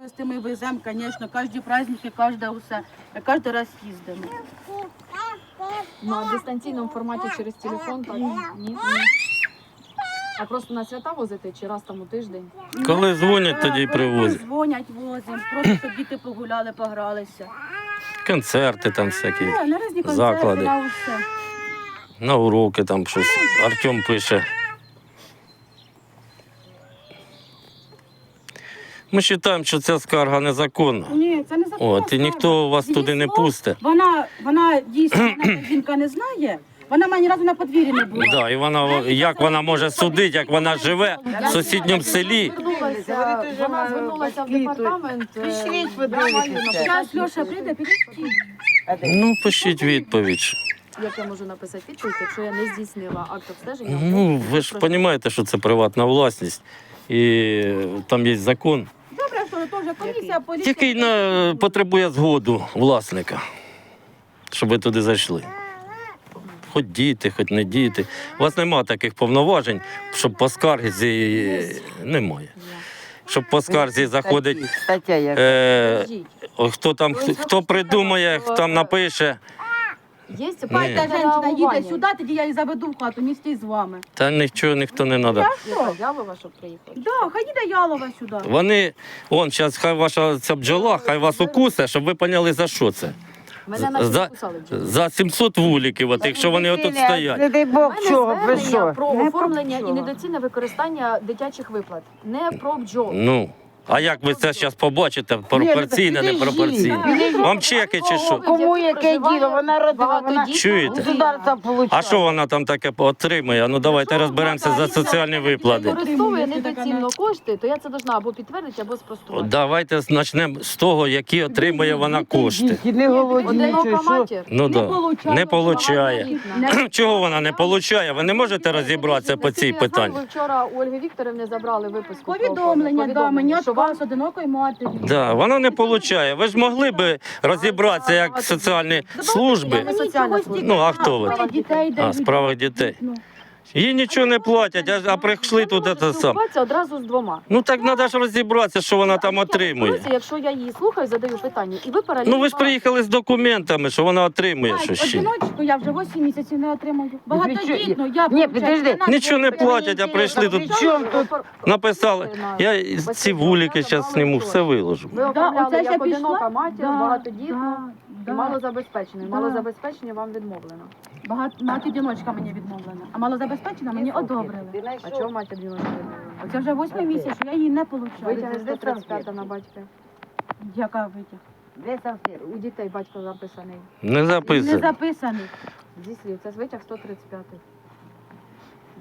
З Ми веземо, звісно, кожні праздники, кожне усе. Кожен раз їздимо. Ну, а в дистанційному форматі через телефон так ні. ні. А просто на свята возити чи раз там у тиждень. Коли дзвонять, тоді й Коли привозять. Дзвонять, возимо, просто щоб діти погуляли, погралися. Концерти там всякі, на різні концерти, заклади. на усе. на уроки там щось. Артем пише. Ми вважаємо, що ця скарга незаконна. Ні, це не законно. От, і ніхто вас туди не пустить. Вона, вона дійсно, вона жінка не знає. Вона мене ні разу на подвір'ї не була. Да, і вона, як вона може судити, як вона живе в сусідньому селі. Звернулася, вона звернулася в департамент. е, подивитися. написати Зараз Льоша прийде, підійдіть. Ну, пишіть відповідь. Як я можу написати відповідь, якщо я не здійснила акт обстеження? Ну, ви ж розумієте, що це приватна власність. І там є закон, Теж комісія, поліція. який на, потребує згоду власника, щоб ви туди зайшли. Хоч діти, хоч не діти. У вас немає таких повноважень, щоб по скарзі немає. Щоб по скарзі заходить, е, хто там хто, хто придумає, хто там напише. Є Ні. Та жінка їде сюди, тоді я її заведу в хату, місті з вами. Та нічого ніхто не треба. Яка Ялова, щоб приїхати? Да, хай їде Ялова сюди. Вони, он зараз хай ваша ця бджола, хай вас укусе, щоб ви поняли за що це. Мене наче За, покусали бджоли. за 700 вуликів, от, якщо вони отут стоять. Не дай Бог, чого, ви що? про Не оформлення і бджола. недоцільне використання дитячих виплат. Не про бджол. Ну, а як ви це зараз побачите, пропорційне, не ну, пропорційне? Вам чеки чи що? Кому яке діло? Вона родила, вона Чуєте? государство. А що вона там таке отримує? Ну давайте розберемося за соціальні виплати. Використовує недоцільно кошти, то я це должна або підтвердити, або спростувати. Давайте почнемо з того, які отримує вона кошти. Діти, не голодні, Одинока що? матір. Ну Не да. Не получає. Чого вона не получає? Ви не можете розібратися по цій Наскільки я знаю, питанні? Ви вчора у Ольги Вікторівни забрали виписку. про Повідомлення, да, мені що вам з одинокої матері. Да, вона не получає. Ви ж могли би розібратися як соціальні служби. Ну, а хто ви? А, справах дітей. Ну. Їй нічого не платять, а, а прийшли тут це сам. Спілкуватися одразу з двома. Ну так треба ж розібратися, що вона там Я отримує. розберуся, Якщо я її слухаю, задаю питання, і ви паралельно... Ну ви ж приїхали з документами, що вона отримує щось ще. Одиночку я вже 8 місяців не отримаю. що, Багатодітну я Ні, підожди. Нічого не платять, а прийшли тут. Написали. Я ці вулики зараз зніму, все виложу. Ви Да, оце я як пішла. одинока матір, Да, багатодітна да, і да. малозабезпечений. Да. Малозабезпечення вам відмовлено. Багато мати одиночка мені відмовлена, а малозабезпечена мені одобрили. А чого мать одиночка відмовлена? Оце вже восьмий місяць, що я її не получаю. Витяги 135 на батька. Яка витяг? Де салфетки? У дітей батько записаний. Не записаний. Не записаний. Зі слів, це витяг 135.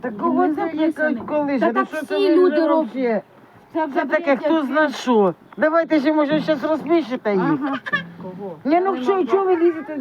Так кого це коли Та ж? так Ну, що всі це ви люди вже роблять. вообще? Це Це таке, хто зна що. Давайте ще, може, зараз розпишете їх. Ага. Кого? Ні, ну що, чого ви лізете?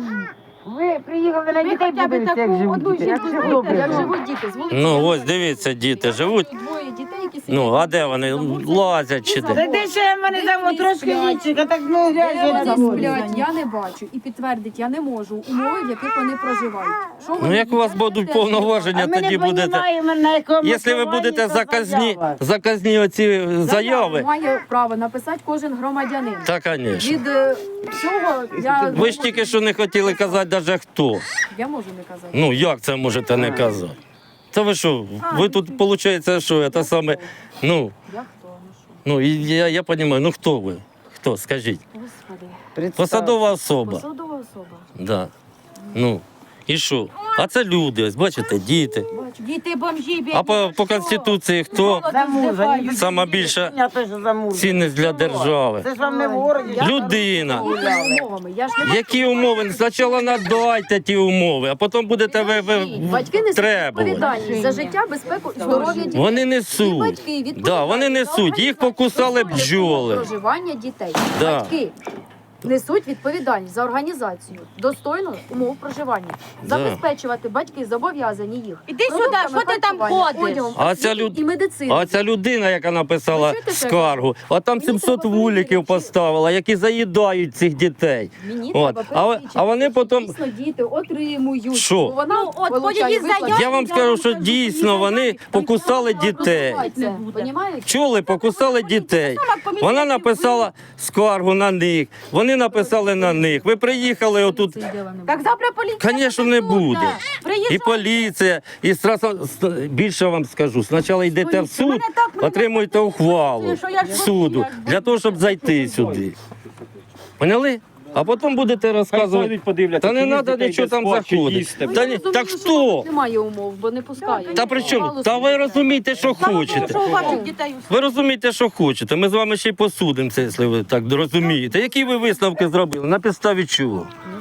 Ви приїхали на Ви дітей хоча б подивитися, як таку живуть одну діти. жінку знаєте. Як живуть діти? З вулиці? Ну ось дивіться, діти живуть. Двоє дітей, які сидять. Ну, а де вони? Лазять чи Та де? де ще в мене там трошки лічика, так ну Де вони сплять, я не бачу. І підтвердить, я не можу умови, в яких вони проживають. Що Ну вони як у вас їдять, будуть повноваження, А ми тоді будете. понімаємо, на якому Якщо ви будете заказні, заказні оці заяви, Має право написати кожен громадянин. та, звісно. Від е, всього я, Ви ж тільки що не хотіли казати навіть хто. я можу не казати. Ну як це можете не казати? Та ви що, ви тут виходить, що це саме, ну, Я хто? Ну ну і я, я розумію, ну хто ви? Хто, скажіть? Господи. Посадова особа. Посадова особа. Да. Ну, і що? А це люди, ось бачите, діти. Діти бомжі, бідні. А по, по Конституції хто Замужа. сама більша що замужа. цінність для держави? Це ж вам не в городі. Людина. Умовами? Я ж не Які умови? Спочатку надайте ті умови, а потім будете ви, ви Батьки несуть требувати. відповідальність за життя, безпеку і здоров'я дітей. Вони І несуть. батьки відповідають Да, вони за несуть. Їх покусали бджоли. Проживання дітей. Да. Батьки. Несуть відповідальність за організацію достойну умов проживання. Да. Забезпечувати батьки зобов'язані їх. Іди сюди, продуктами що ти там харчування, ходиш? одягом, А ця освітою люд- і медициною. А ця людина, яка написала Ви чуєте, що я скаргу, а там Мені 700 треба вуликів перевірити, поставила, які заїдають цих дітей. Мені От. треба А ви- а вони що потім- дійсно діти отримують. Що? Бо Вона Ну, от получає виплати. заяву, Я вам скажу, що дійсно вони покусали дітей. не буде. Понімаєте? Чули, покусали дітей. Вона написала скаргу на них. Вони написали на них. Ви приїхали отут. Так завтра поліція. Звісно, не буде. І поліція, і страса більше вам скажу. Спочатку йдете в суд, отримуєте ухвалу суду для того, щоб зайти сюди. Поняли? А потім будете розказувати. подивляться. Та не треба нічого там заходити. Та ні, так що? Немає умов, бо не пускають. Та при чому? Та ви розумієте, що хочете. Ви розумієте, що хочете. Ми з вами ще й посудимося, якщо ви так розумієте. Які ви висновки зробили? На підставі чого? Ну.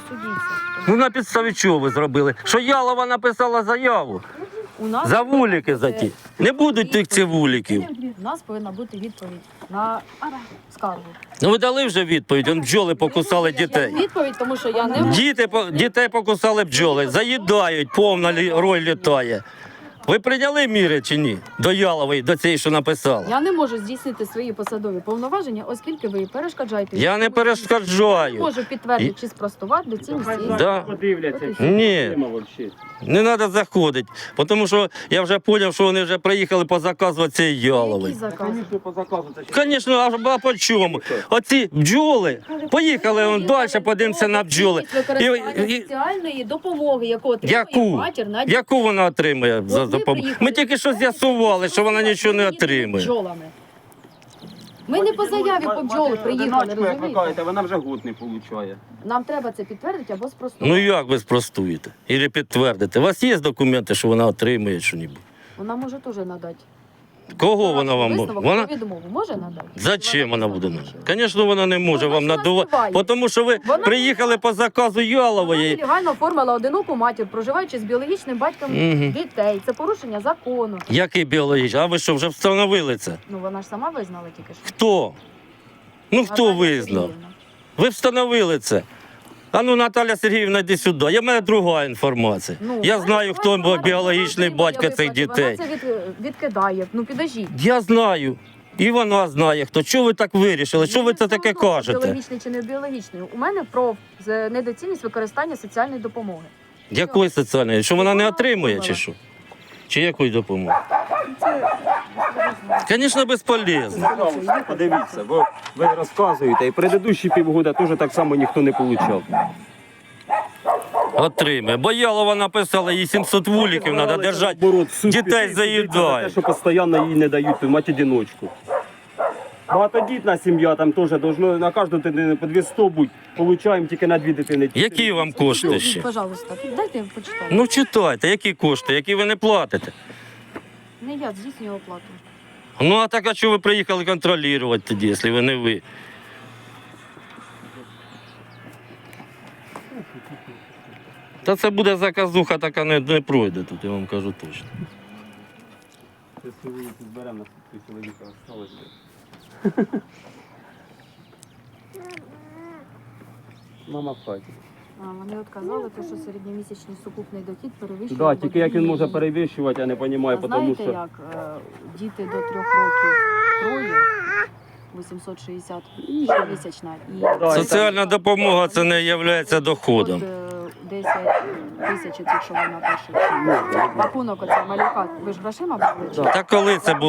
Ну на підставі чого ви зробили? Що Ялова написала заяву У нас за вулики за ті. Не будуть тих цих вуликів. У нас повинна бути відповідь на скаргу. Ну ви дали вже відповідь, он бджоли покусали дітей. Відповідь, тому що я не. Діти, по- дітей покусали бджоли, заїдають, повна лі- роль літає. Ви прийняли міри чи ні? До Ялової, до цієї, що написала? Я не можу здійснити свої посадові повноваження, оскільки ви перешкоджаєте. Я не Я перешкоджаю. можу підтвердити чи спростувати доцільність цієї Да. Подивляться. Чи Ні. вообще. Не треба заходити, тому що я вже зрозумів, що вони вже приїхали по заказу цієї заказ? Звісно, по заказу це ще. Звісно, а а по чому? Оці бджоли, поїхали он далі, подивимося на бджоли. І, і, соціальної допомоги, яку отримує яку? матір на Яку вона отримує за От допомогу? Ми тільки що з'ясували, що вона нічого не отримує. Бджолами. Ми не по заяві по бджоли приїхали, Одиначку, як розумієте? кажете, вона вже гуд не получає. Нам треба це підтвердити або спростувати. Ну як ви спростуєте? Ілі підтвердите? У вас є документи, що вона отримує щось? Вона може теж надати. Кого вона вам може? Висновок Вона... про відмову може надати? Зачем вона буде нам? Звісно, вона не може Вона вам ж надавати, тому що ви Вона приїхали по заказу Вона Ялової. нелегально оформила одиноку матір, проживаючи з біологічним батьком Мгм. дітей. Це порушення закону. Який біологічний? А ви що, вже встановили це? Ну вона ж сама визнала тільки що. Хто? Ну хто Наталія визнав? Сергіївна. Ви встановили це. А ну, Наталя Сергіївна, йди сюди. Є в мене друга інформація. Ну, Я знаю, хто вона біологічний батько цих дітей. Вона це від, відкидає. Ну підождіть. Я знаю. І вона знає, хто. Чого ви так вирішили? Що ви це таке кажете? Біологічний чи не біологічний. У мене про з- недоцільність використання соціальної допомоги. Якої соціальної? Що вона не отримує, чи що? Чи якої допомоги? Звісно, безполезно. Подивіться, бо ви розказуєте, і предыдущі півгода теж так само ніхто не получав. Отримує. Бо Ялова написала, їй 700 вуликів треба держати. Дітей піти, судити за заїдають. Те, що постійно їй не дають мать-одиночку. Багатодітна сім'я там теж должно на кожну дитину по 200 будь, получаємо тільки на дві дитини. Які вам кошти ще? Пожалуйста, дайте я почитаю. Ну читайте, які кошти, які ви не платите. Не я здійснюю оплату. Ну а так, а чого ви приїхали контролювати тоді, якщо ви не ви? Та це буде заказуха, така не, не пройде тут, я вам кажу точно. Зберемо на суд чоловіка осталось. Мама в хаті. Вони отказали, те, що середньомісячний сукупний дохід перевищує. Да, тільки як він може перевищувати, я не розумію, А тому знаєте що. як? Е, Діти до трьох років троє, 860 щомісячна. І Да, Соціальна допомога це не є доходом. От, е, 10 тисяч, якщо вона перший. Пакунок оце малюка. Ви ж грошима чи? Та коли це було?